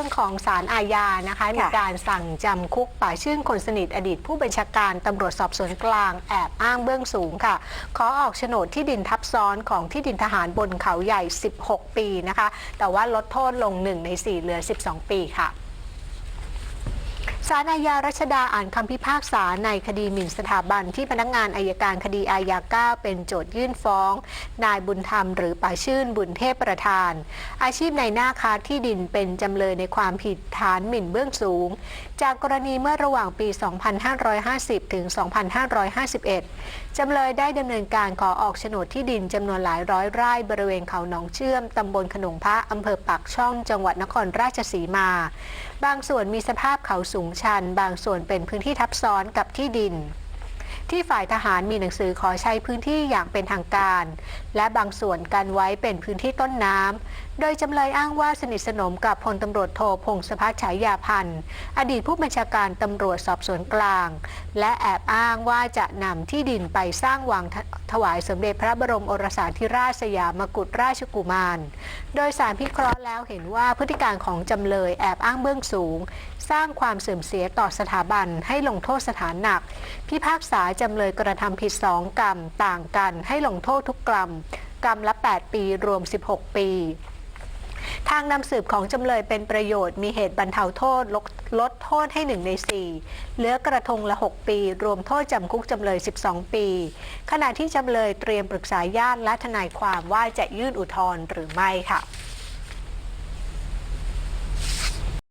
รื่องของสารอาญานะคะ มีการสั่งจำคุกป่าชื่นคนสนิทอดีต ผู้บัญชาการตำรวจสอบสวนกลางแอบอ้างเบื้องสูงค่ะ ขอออกโฉนดที่ดินทับซ้อนของที่ดินทหารบนเขาใหญ่ 16 ปีนะคะ แต่ว่าลดโทษลง 1 ใน 4 เหลือ 12 ปีค่ะ ศาลอาญารัชดาอ่านคำพิพากษาในคดีหมิ่นสถาบันที่พนักงานอายการคดีอาญา9เป็นโจทยื่นฟ้อง นายบุญธรรมหรือป่าชื่นบุญเทพประธาน อาชีพในหน้าค้าที่ดินเป็นจำเลยในความผิดฐานหมิ่นเบื้องสูง จากกรณีเมื่อระหว่างปี 2550 ถึง 2551 จำเลยได้ดำเนินการขอออกโฉนดที่ดินจำนวนหลายร้อยไร่บริเวณเขาหนองเชื่อมตำบลขนงพระอำเภอปากช่อง จังหวัดนครราชสีมา บางส่วนมีสภาพเขาสูงชัน บางส่วนเป็นพื้นที่ทับซ้อนกับที่ดิน ที่ฝ่ายทหารมีหนังสือขอใช้พื้นที่อย่างเป็นทางการ และบางส่วนกันไว้เป็นพื้นที่ต้นน้ำ โดยจำเลยอ้างว่าสนิทสนมกับพลตำรวจโทพงศพัฒน์ฉายาพันธ์ อดีตผู้บัญชาการตำรวจสอบสวนกลาง และแอบอ้างว่าจะนำที่ดินไปสร้างวังถถวายสมเด็จพระบรมโอรสาธิราชสยามกุฎราชกุมาร โดยสารพิเคราะห์แล้วเห็นว่าพฤติการของจำเลยแอบอ้างเบื้องสูง สร้างความเสื่อมเสียต่อสถาบันให้ลงโทษสถานหนัก พิพากษาจำเลยกระทำผิดสองกรรมต่างกันให้ลงโทษทุกกรรมกรรมละ 8 ปี รวม 16 ปี ทางนำสืบของจำเลยเป็นประโยชน์มีเหตุบรรเทาโทษลดลดโทษให้ 1 ใน 4 เหลือกระทงละ 6 ปี รวมโทษจำคุกจำเลย 12 ปี ขณะที่จำเลยเตรียมปรึกษาญาติและทนายความว่าจะยื่นอุทธรณ์หรือไม่ค่ะ